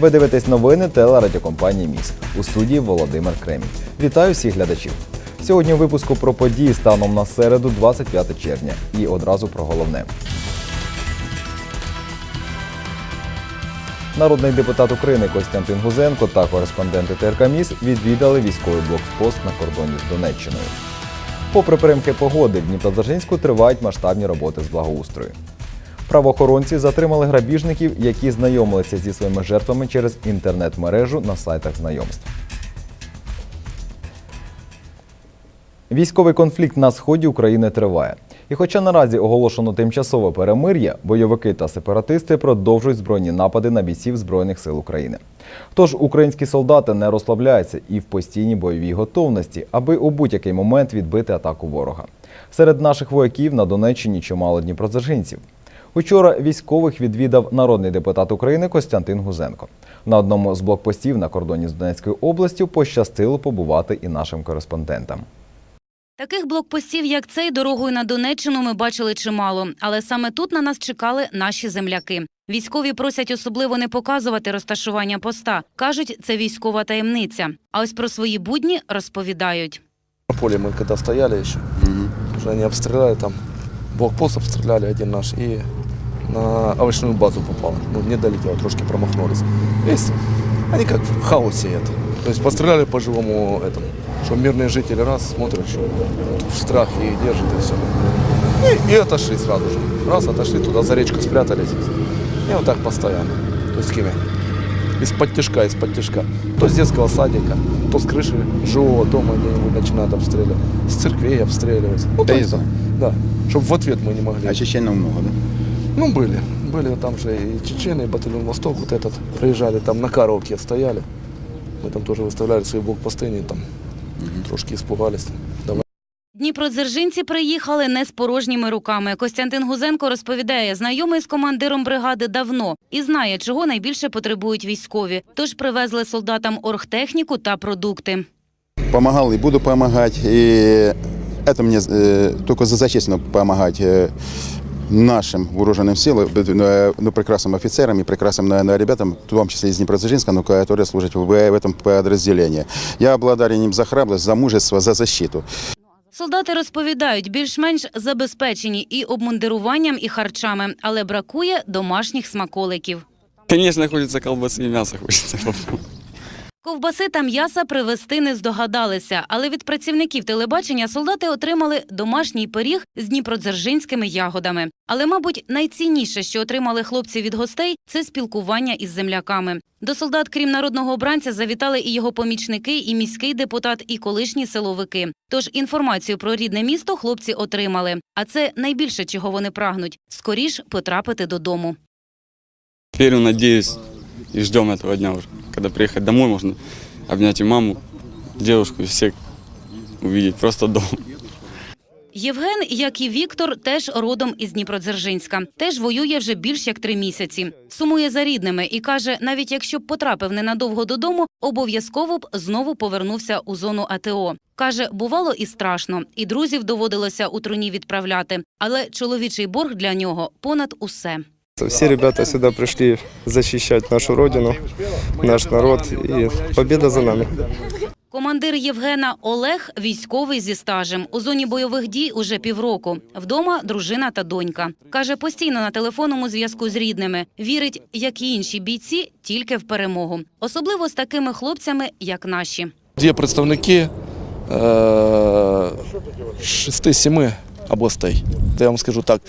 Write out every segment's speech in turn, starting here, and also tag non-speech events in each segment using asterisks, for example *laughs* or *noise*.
Ви дивитесь новини телерадіокомпанії Міст у студії Володимир Кремінь. Вітаю всіх глядачів. Сьогодні у випуску про події станом на середу, 25 червня. І одразу про головне. Народний депутат України Костянтин Гузенко та кореспонденти ТРК МІС відвідали військовий блокпост на кордоні з Донеччиною. Попри примки погоди, в Дніпродзержинську тривають масштабні роботи з благоустрою. Правоохоронці затримали грабіжників, які знайомилися зі своїми жертвами через інтернет-мережу на сайтах знайомств. Військовий конфлікт на сході України триває. І хоча наразі оголошено тимчасове перемир'я, бойовики та сепаратисти продовжують збройні напади на бійців Збройних сил України. Тож українські солдати не розслабляються і в постійній бойовій готовності, аби у будь-який момент відбити атаку ворога. Серед наших вояків на Донеччині чимало дніпродзержинців. Учора військових відвідав народний депутат України Костянтин Гузенко. На одному з блокпостів на кордоні з Донецькою областю пощастило побувати і нашим кореспондентам. Таких блокпостів, як цей, дорогою на Донеччину ми бачили чимало, але саме тут на нас чекали наші земляки. Військові просять особливо не показувати розташування поста. кажуть, це військова таємниця. А ось про свої будні розповідають. На поле мы когда стояли еще, уже они обстреляли там, блокпост обстреляли один наш и на овощную базу попал. Ну, не долетел, трошки промахнулись. Есть, они как в хаосе это. То есть постреляли по живому этому, что мирные жители раз смотрят, что в страхе их держит и все. И, и отошли сразу же. Раз отошли туда, за речку спрятались. И вот так постоянно. То есть с кем? Из-под тяжка, из-под тяжка. То с детского садика, то с крыши жилого дома где-нибудь начинают обстреливать. С церквей обстреливать. Ну, есть, Теза. да, чтобы в ответ мы не могли. А чеченов много, да? Ну, были. Были там же и чечены, и батальон Восток, вот этот, приезжали, там на Каровке стояли. Мы там тоже выставляли свои блокпосты, они там трошки испугались. Давай. Дніпродзержинці приїхали не з порожніми руками. Костянтин Гузенко розповідає, знайомий з командиром бригади давно і знає, чого найбільше потребують військові. Тож привезли солдатам оргтехніку та продукти. Помогал и буду помогать. И это мне э, только за зачастно помогать э, нашим вооруженным силам, э, ну, прекрасным офицерам и прекрасным наверное, ребятам, в том числе из Днепродзержинска, но которые служат в, в этом подразделении. Я благодарен им за храбрость, за мужество, за защиту. Солдати розповідають, більш-менш забезпечені і обмундируванням, і харчами, але бракує домашніх смаколиків. Конечно, хочется колбасы и мяса хочется. Ковбаси та м'яса привезти не здогадалися, але від працівників телебачення солдати отримали домашній пиріг з дніпродзержинськими ягодами. Але, мабуть, найцінніше, що отримали хлопці від гостей, це спілкування із земляками. До солдат, крім народного обранця, завітали і його помічники, і міський депутат, і колишні силовики. Тож інформацію про рідне місто хлопці отримали. А це найбільше, чого вони прагнуть скоріш потрапити додому. Верю, надеюсь и ждем этого дня уже. Когда приехать домой, можно обнять и маму, девушку, и всех увидеть просто дома. Євген, як і Віктор, теж родом із Дніпродзержинська. Теж воює вже більш як три місяці. Сумує за рідними і каже, навіть якщо б потрапив ненадовго додому, обов'язково б знову повернувся у зону АТО. Каже, бувало і страшно, і друзів доводилося у труні відправляти. Але чоловічий борг для нього понад усе. Все ребята сюда пришли защищать нашу родину, наш народ, и победа за нами. Командир Євгена Олег військовий зі стажем. У зоні бойових дій уже півроку. Вдома дружина та донька. Каже, постійно на телефонному зв'язку з рідними. Вірить, як і інші бійці, тільки в перемогу. Особливо з такими хлопцями, як наші. Є представники е- шести-сіми областей. Та я вам скажу так,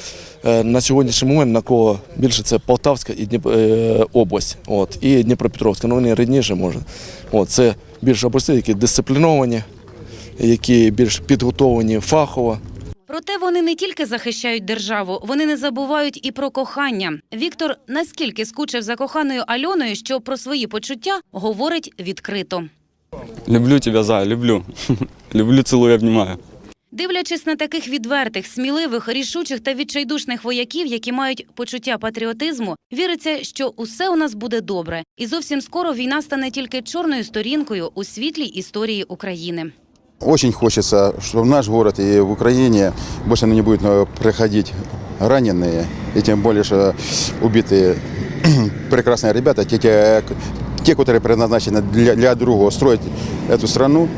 е, на сьогоднішній момент на кого більше це Полтавська і Дніп... е, область, от, і Дніпропетровська. Ну вони рідніше може. От, це більше областей, які дисципліновані, які більш підготовлені фахово. Проте вони не тільки захищають державу, вони не забувають і про кохання. Віктор наскільки скучив за коханою Альоною, що про свої почуття говорить відкрито. Люблю тебя, Зая, люблю. *laughs* Люблю, целую, обнимаю. Дивлячись на таких відвертих, сміливих, рішучих та відчайдушних вояків, які мають почуття патріотизму, віриться, що усе у нас буде добре, і зовсім скоро війна стане тільки чорною сторінкою у світлій історії України. Очень хочется, чтобы в наш город и в Украине больше не будет э, приходить раненые, и тем более, что убитые *clears throat* прекрасные ребята, те, те, те которые предназначены для, для другого, строить эту страну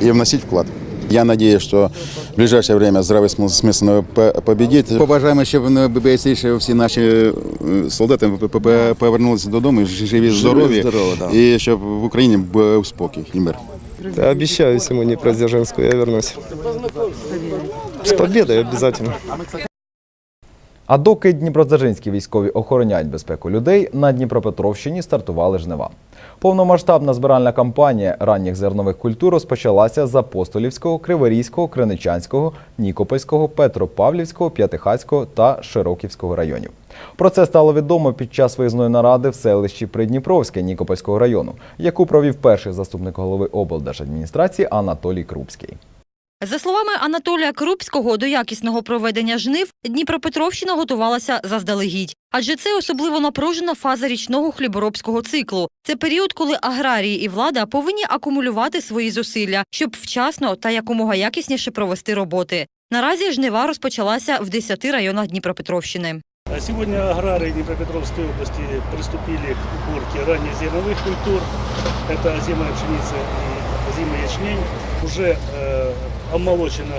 и вносить вклад. Я надеюсь, что в ближайшее время здравый смысл смысл по- победит. Побажаємо, щоб найбільше всі наші е, солдати п- п- повернулися додому, живі, здорові, здорові, да. і щоб в Україні був спокій і мир. Да, обещаю, если мы не про Дзержинскую, я вернусь. С победой обязательно. А доки дніпродзержинські військові охороняють безпеку людей, на Дніпропетровщині стартували жнива. Повномасштабна збиральна кампанія ранніх зернових культур розпочалася з Апостолівського, Криворізького, Криничанського, Нікопольського, Петропавлівського, П'ятихацького та Широківського районів. Про це стало відомо під час виїзної наради в селищі Придніпровське Нікопольського району, яку провів перший заступник голови облдержадміністрації Анатолій Крупський. За словами Анатолія Крупського, до якісного проведення жнив Дніпропетровщина готувалася заздалегідь. Адже це особливо напружена фаза річного хліборобського циклу. Це період, коли аграрії і влада повинні акумулювати свої зусилля, щоб вчасно та якомога якісніше провести роботи. Наразі жнива розпочалася в 10 районах Дніпропетровщини. А Сегодня аграрии Днепропетровской области приступили к уборке ранних зерновых культур. Это озимая пшеница и озимый ячмень. Уже э, омолочено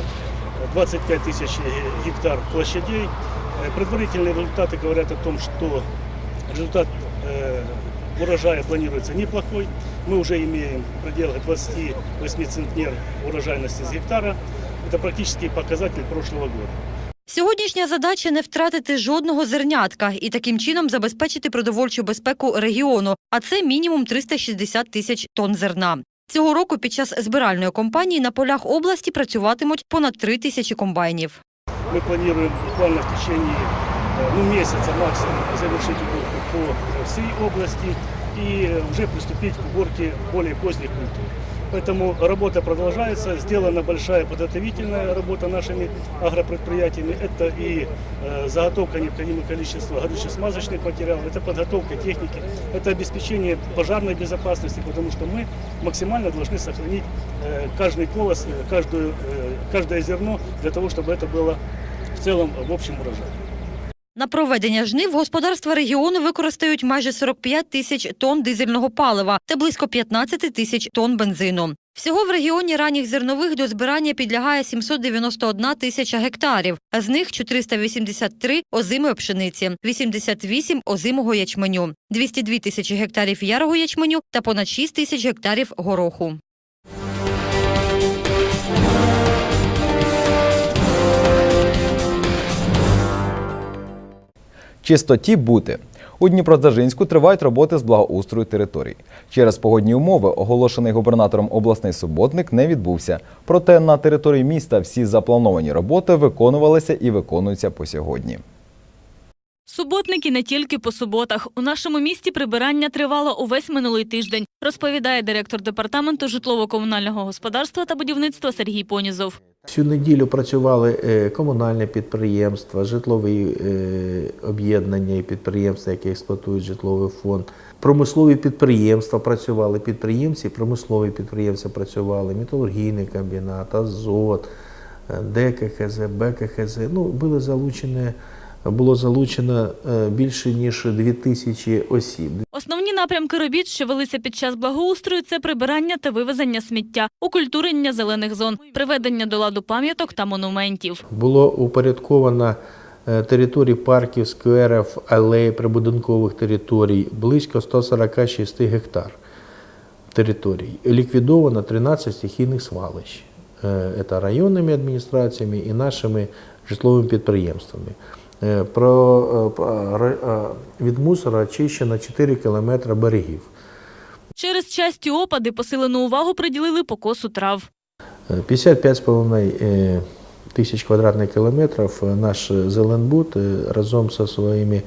25 тысяч ге- гектар площадей. Э, Предварительные результаты говорят о том, что результат э, урожая планируется неплохой. Мы уже имеем в пределах 28 центнер урожайности с гектара. Это практически показатель прошлого года. Сьогоднішня задача не втратити жодного зернятка і таким чином забезпечити продовольчу безпеку регіону, а це мінімум 360 тисяч тонн зерна. Цього року під час збиральної кампанії на полях області працюватимуть понад 3 тисячі комбайнів. Мы планируем буквально в течение э, ну, месяца максимум завершить уборку по э, всей области и э, уже приступить к уборке более поздних культур. Поэтому работа продолжается, сделана большая подготовительная работа нашими агропредприятиями. Это и э, заготовка необходимого количества горюче-смазочных материалов, это подготовка техники, это обеспечение пожарной безопасности, потому что мы максимально должны сохранить э, каждый колос, э, каждую, э, каждое зерно для того, чтобы это было в целом в общем урожае. На проведення жнив господарства регіону використають майже 45 тисяч тонн дизельного палива та близько 15 тисяч тонн бензину. Всього в регіоні ранніх зернових до збирання підлягає 791 тисяча гектарів, а з них 483 – озимої пшениці, 88 – озимого ячменю, 202 тисячі гектарів ярого ячменю та понад 6 тисяч гектарів гороху. Чистоті бути. У Дніпродзержинську тривають роботи з благоустрою територій. Через погодні умови оголошений губернатором обласний суботник не відбувся. Проте на території міста всі заплановані роботи виконувалися і виконуються по сьогодні. Суботники не тільки по суботах. У нашому місті прибирання тривало увесь минулий тиждень, розповідає директор департаменту житлово-комунального господарства та будівництва Сергій Понізов. Всю неділю працювали е, комунальні підприємства, житлові е, об'єднання і підприємства, які експлуатують житловий фонд. Промислові підприємства працювали, підприємці, промислові підприємства працювали, металургійний комбінат, Азот, е, ДКХЗ, БКХЗ. Ну, були залучені, було залучено е, більше ніж 2000 осіб. Основні напрямки робіт, що велися під час благоустрою, це прибирання та вивезення сміття, укультурення зелених зон, приведення до ладу пам'яток та монументів. Було упорядковано е, території парків, скверів, алей, прибудинкових територій близько 146 гектар територій. Ліквідовано 13 стихійних свалищ. Е, Це районними адміністраціями і нашими житловими підприємствами. Е, Про, е, е, від мусора очищено 4 кілометри берегів. Через часті опади посилену увагу приділили покосу трав. 55,5 е, тисяч квадратних кілометрів наш Зеленбуд е, разом зі своїми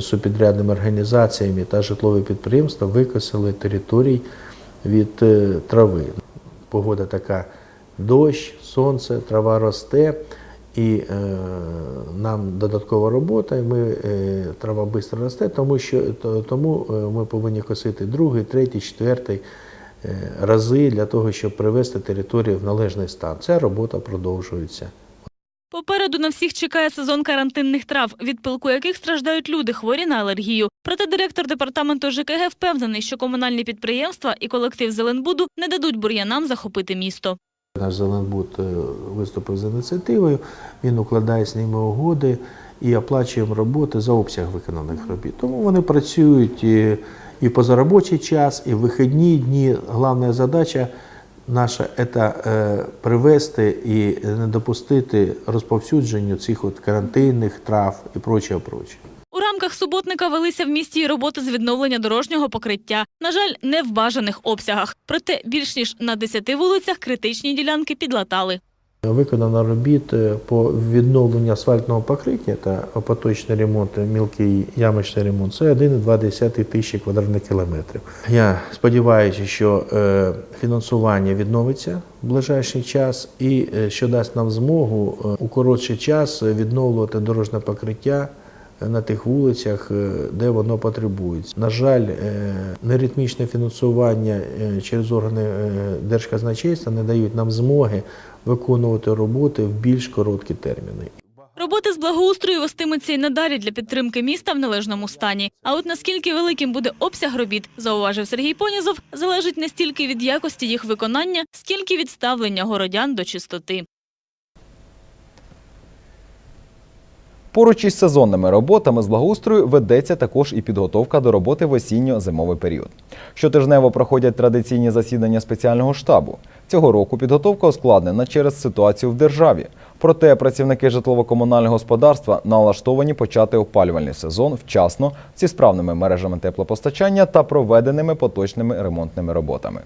субпідрядними організаціями та житлові підприємства викосили територій від трави. Погода така дощ, сонце, трава росте, і е, нам додаткова робота, і ми, е, трава швидко росте, тому, що, то- тому е, ми повинні косити другий, третій, четвертий е, рази для того, щоб привести територію в належний стан. Ця робота продовжується. Попереду на всіх чекає сезон карантинних трав, від пилку яких страждають люди, хворі на алергію. Проте директор департаменту ЖКГ впевнений, що комунальні підприємства і колектив Зеленбуду не дадуть бур'янам захопити місто. Наш Зеленбуд е, виступив з ініціативою, він укладає з ними угоди і оплачуємо роботи за обсяг виконаних робіт. Тому вони працюють і, і позаробочий час, і в вихідні дні. Головна задача наша це е, привести і не допустити розповсюдженню цих от карантинних трав і прочого, прочого. У рамках суботника велися в місті й роботи з відновлення дорожнього покриття. На жаль, не в бажаних обсягах. Проте більш ніж на 10 вулицях критичні ділянки підлатали. Виконано робіт е, по відновленню асфальтного покриття та поточний ремонт, мілкий ямочний ремонт. Це 1,2 тисячі квадратних кілометрів. Я сподіваюся, що е, фінансування відновиться в ближайший час і е, що дасть нам змогу у коротший час відновлювати дорожнє покриття на тих вулицях, е, де воно потребується. На жаль, е, неритмічне фінансування е, через органи держказначейства не дають нам змоги виконувати роботи в більш короткі терміни. Роботи з благоустрою вестимуться й надалі для підтримки міста в належному стані. А от наскільки великим буде обсяг робіт, зауважив Сергій Понізов, залежить не стільки від якості їх виконання, скільки від ставлення городян до чистоти. Поруч із сезонними роботами з благоустрою ведеться також і підготовка до роботи в осінньо-зимовий період. Щотижнево проходять традиційні засідання спеціального штабу. Цього року підготовка ускладнена через ситуацію в державі. Проте працівники житлово-комунального господарства налаштовані почати опалювальний сезон вчасно зі справними мережами теплопостачання та проведеними поточними ремонтними роботами.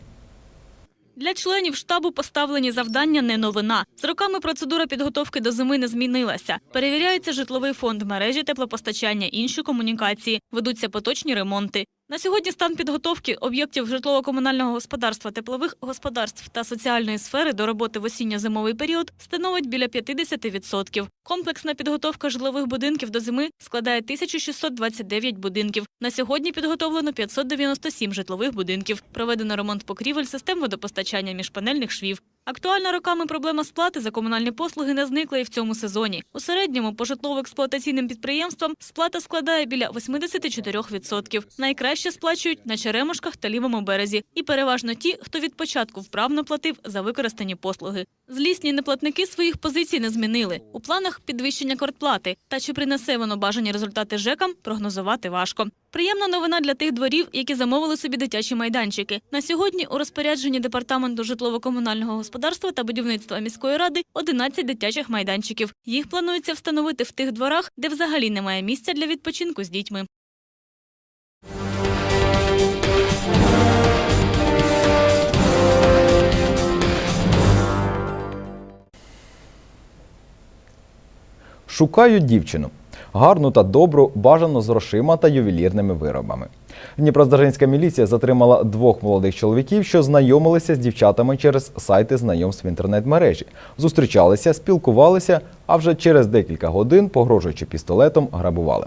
Для членів штабу поставлені завдання не новина. З роками процедура підготовки до зими не змінилася. Перевіряється житловий фонд мережі теплопостачання, інші комунікації, ведуться поточні ремонти. На сьогодні стан підготовки об'єктів житлово-комунального господарства, теплових господарств та соціальної сфери до роботи в осінньо-зимовий період становить біля 50%. Комплексна підготовка житлових будинків до зими складає 1629 будинків. На сьогодні підготовлено 597 житлових будинків. Проведено ремонт покрівель, систем водопостачання міжпанельних швів. Актуальна роками проблема сплати за комунальні послуги не зникла і в цьому сезоні. У середньому по житлово-експлуатаційним підприємствам сплата складає біля 84%. Найкраще сплачують на Черемошках та лівому березі. І переважно ті, хто від початку вправно платив за використані послуги. Злісні неплатники своїх позицій не змінили. У планах підвищення квартплати. Та чи принесе воно бажані результати ЖЕКам, прогнозувати важко. Приємна новина для тих дворів, які замовили собі дитячі майданчики. На сьогодні у розпорядженні департаменту житлово-комунального господарства та будівництва міської ради 11 дитячих майданчиків. Їх планується встановити в тих дворах, де взагалі немає місця для відпочинку з дітьми. Шукають дівчину. Гарну та добру, бажано з грошима та ювелірними виробами. Дніпродзержинська міліція затримала двох молодих чоловіків, що знайомилися з дівчатами через сайти знайомств в інтернет-мережі. Зустрічалися, спілкувалися, а вже через декілька годин, погрожуючи пістолетом, грабували.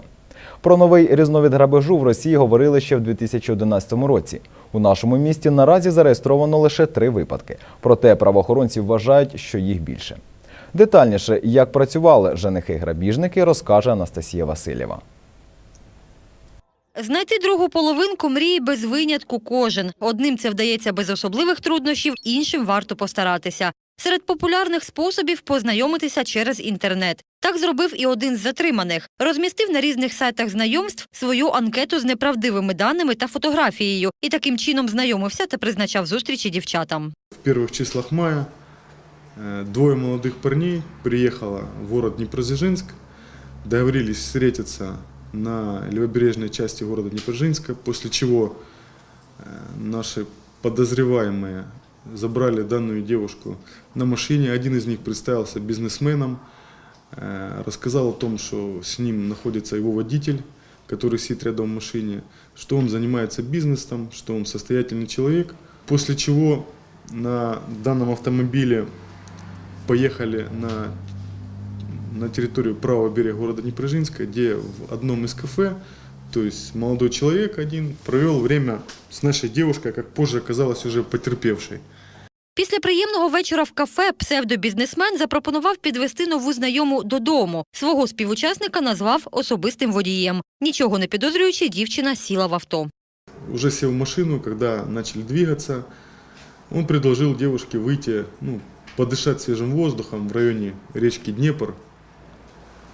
Про новий різновид грабежу в Росії говорили ще в 2011 році. У нашому місті наразі зареєстровано лише три випадки. Проте правоохоронці вважають, що їх більше. Детальніше, як працювали женихи-грабіжники, розкаже Анастасія Васильєва. Знайти другу половинку мрії без винятку кожен. Одним це вдається без особливих труднощів, іншим варто постаратися. Серед популярних способів познайомитися через інтернет. Так зробив і один з затриманих. Розмістив на різних сайтах знайомств свою анкету з неправдивими даними та фотографією і таким чином знайомився та призначав зустрічі дівчатам. В первых числах мая двое молодых парней приехало в город Днепродзержинск, договорились встретиться на левобережной части города Днепродзержинска, после чего э, наши подозреваемые забрали данную девушку на машине. Один из них представился бизнесменом, э, рассказал о том, что с ним находится его водитель, который сидит рядом в машине, что он занимается бизнесом, что он состоятельный человек. После чего на данном автомобиле поехали на, на территорию правого берега города Днепрожинска, где в одном из кафе, то есть молодой человек один провел время с нашей девушкой, как позже оказалось, уже потерпевшей. Після приємного вечора в кафе псевдобізнесмен запропонував підвести нову знайому додому. Свого співучасника назвав особистим водієм. Нічого не підозрюючи, дівчина сіла в авто. Уже сел в машину, когда начали двигаться, он предложил девушке выйти, ну, подышать свежим воздухом в районе речки Днепр.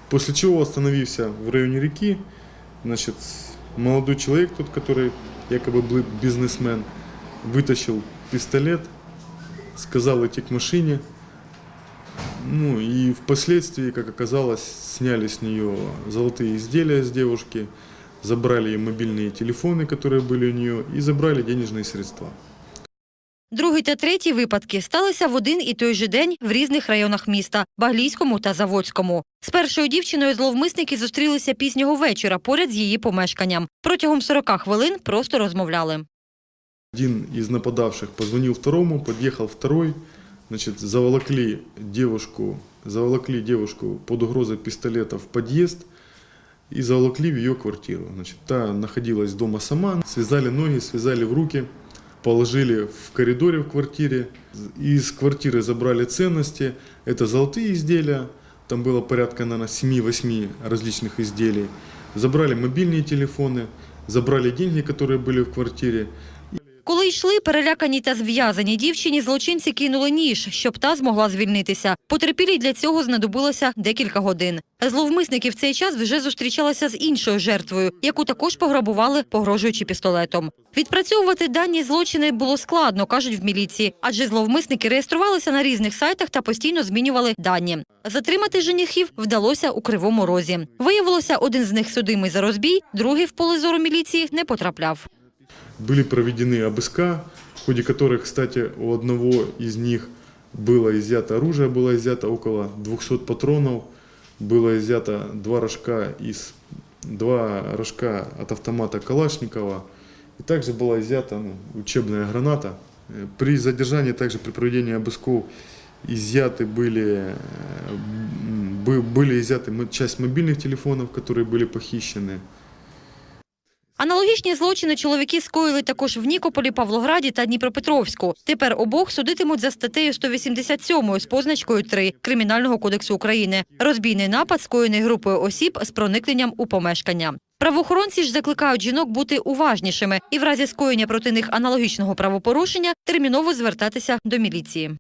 После чего остановился в районе реки, значит, молодой человек, тот, который якобы был бизнесмен, вытащил пистолет, сказал идти к машине. Ну и впоследствии, как оказалось, сняли с нее золотые изделия с девушки, забрали мобильные телефоны, которые были у нее, и забрали денежные средства. Другий та третій випадки сталися в один і той же день в різних районах міста – Баглійському та Заводському. З першою дівчиною зловмисники зустрілися пізнього вечора поряд з її помешканням. Протягом 40 хвилин просто розмовляли. Один из нападавших позвонил второму, подъехал второй, значит, заволокли девушку, заволокли девушку под угрозой пистолета в подъезд и заволокли в ее квартиру. Значит, та находилась дома сама, связали ноги, связали в руки, положили в коридоре в квартире. Из квартиры забрали ценности, это золотые изделия, там было порядка, наверное, 7-8 различных изделий. Забрали мобильные телефоны, забрали деньги, которые были в квартире, Коли йшли перелякані та зв'язані дівчині, злочинці кинули ніж, щоб та змогла звільнитися. Потерпілій для цього знадобилося декілька годин. Зловмисники в цей час вже зустрічалися з іншою жертвою, яку також пограбували, погрожуючи пістолетом. Відпрацьовувати дані злочини було складно, кажуть в міліції, адже зловмисники реєструвалися на різних сайтах та постійно змінювали дані. Затримати женихів вдалося у Кривому Розі. Виявилося, один з них судимий за розбій, другий в поле зору міліції не потрапляв Были проведены обыска, в ходе которых, кстати, у одного из них было изъято оружие, было изъято около 200 патронов, было изъято два рожка из два рожка от автомата Калашникова, и также была изъята ну, учебная граната. Э, При задержании, также при проведении обысков, изъяты были, э, м, бы- были изъяты мо- часть мобильных телефонов, которые были похищены. Аналогічні злочини чоловіки скоїли також в Нікополі, Павлограді та Дніпропетровську. Тепер обох судитимуть за статтею 187 з позначкою 3 Кримінального кодексу України. Розбійний напад, скоєний групою осіб з проникненням у помешкання. Правоохоронці ж закликають жінок бути уважнішими і в разі скоєння проти них аналогічного правопорушення терміново звертатися до міліції.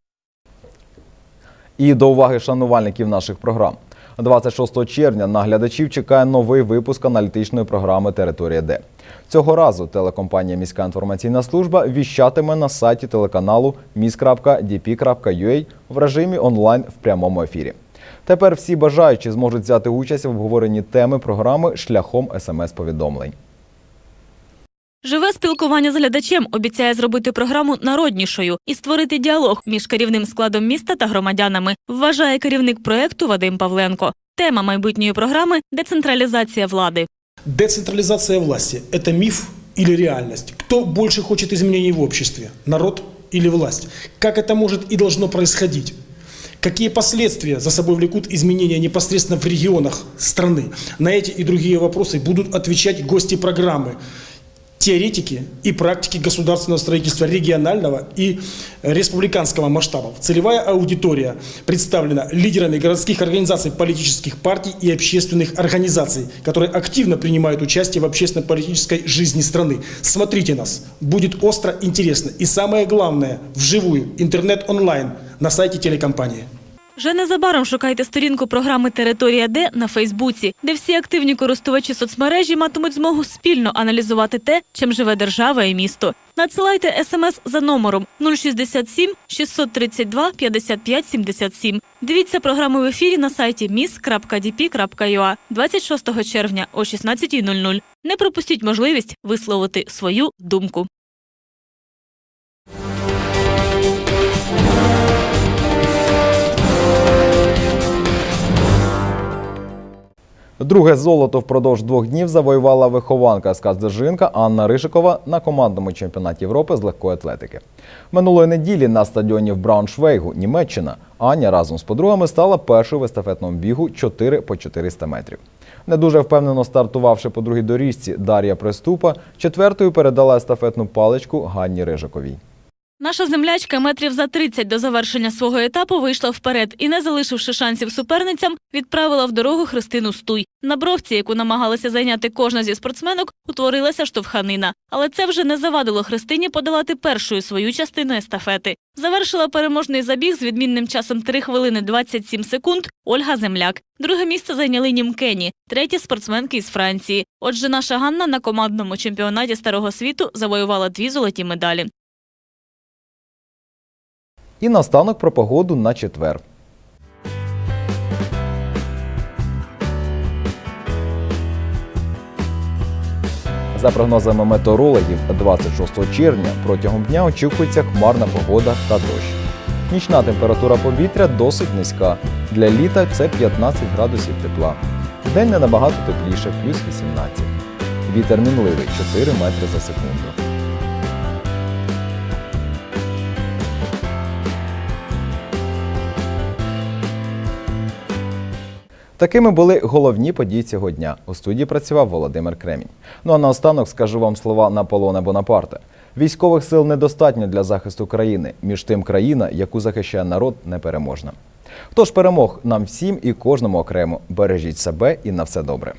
І до уваги шанувальників наших програм. 26 червня на глядачів чекає новий випуск аналітичної програми Територія Д. Цього разу телекомпанія Міська інформаційна служба віщатиме на сайті телеканалу mis.dp.ua в режимі онлайн в прямому ефірі. Тепер всі бажаючі зможуть взяти участь в обговоренні теми програми шляхом смс-повідомлень. Живе спілкування з глядачем обіцяє зробити програму народнішою і створити діалог між керівним складом міста та громадянами, вважає керівник проекту Вадим Павленко. Тема майбутньої програми децентралізація влади. Децентрализация власти – это миф или реальность? Кто больше хочет изменений в обществе? Народ или власть? Как это может и должно происходить? Какие последствия за собой влекут изменения непосредственно в регионах страны? На эти и другие вопросы будут отвечать гости программы теоретики и практики государственного строительства регионального и республиканского масштабов. Целевая аудитория представлена лидерами городских организаций, политических партий и общественных организаций, которые активно принимают участие в общественно-политической жизни страны. Смотрите нас, будет остро интересно и самое главное, вживую, интернет онлайн на сайте телекомпании. Вже незабаром шукайте сторінку програми Територія Д на Фейсбуці, де всі активні користувачі соцмережі матимуть змогу спільно аналізувати те, чим живе держава і місто. Надсилайте смс за номером 067 632 55 77. Дивіться програму в ефірі на сайті mis.dp.ua 26 червня о 16.00. Не пропустіть можливість висловити свою думку. Друге золото впродовж двох днів завоювала вихованка з Каздержинка Анна Ришикова на командному чемпіонаті Європи з легкої атлетики. Минулої неділі на стадіоні в Брауншвейгу, Німеччина, Аня разом з подругами стала першою в естафетному бігу 4 по 400 метрів. Не дуже впевнено стартувавши по другій доріжці Дар'я Приступа, четвертою передала естафетну паличку Ганні Рижиковій. Наша землячка метрів за 30 до завершення свого етапу вийшла вперед і, не залишивши шансів суперницям, відправила в дорогу Христину Стуй. На бровці, яку намагалася зайняти кожна зі спортсменок, утворилася штовханина. Але це вже не завадило Христині подолати першою свою частину естафети. Завершила переможний забіг з відмінним часом 3 хвилини 27 секунд Ольга Земляк. Друге місце зайняли німкені, треті спортсменки із Франції. Отже, наша Ганна на командному чемпіонаті Старого світу завоювала дві золоті медалі. І наостанок про погоду на четвер. За прогнозами метеорологів, 26 червня протягом дня очікується хмарна погода та дощ. Нічна температура повітря досить низька. Для літа це 15 градусів тепла. День не набагато тепліше, плюс 18. Вітер мінливий 4 метри за секунду. Такими були головні події цього дня. У студії працював Володимир Кремінь. Ну а наостанок скажу вам слова Наполона Бонапарта. Військових сил недостатньо для захисту країни. Між тим країна, яку захищає народ, непереможна. Тож перемог нам всім і кожному окремо. Бережіть себе і на все добре.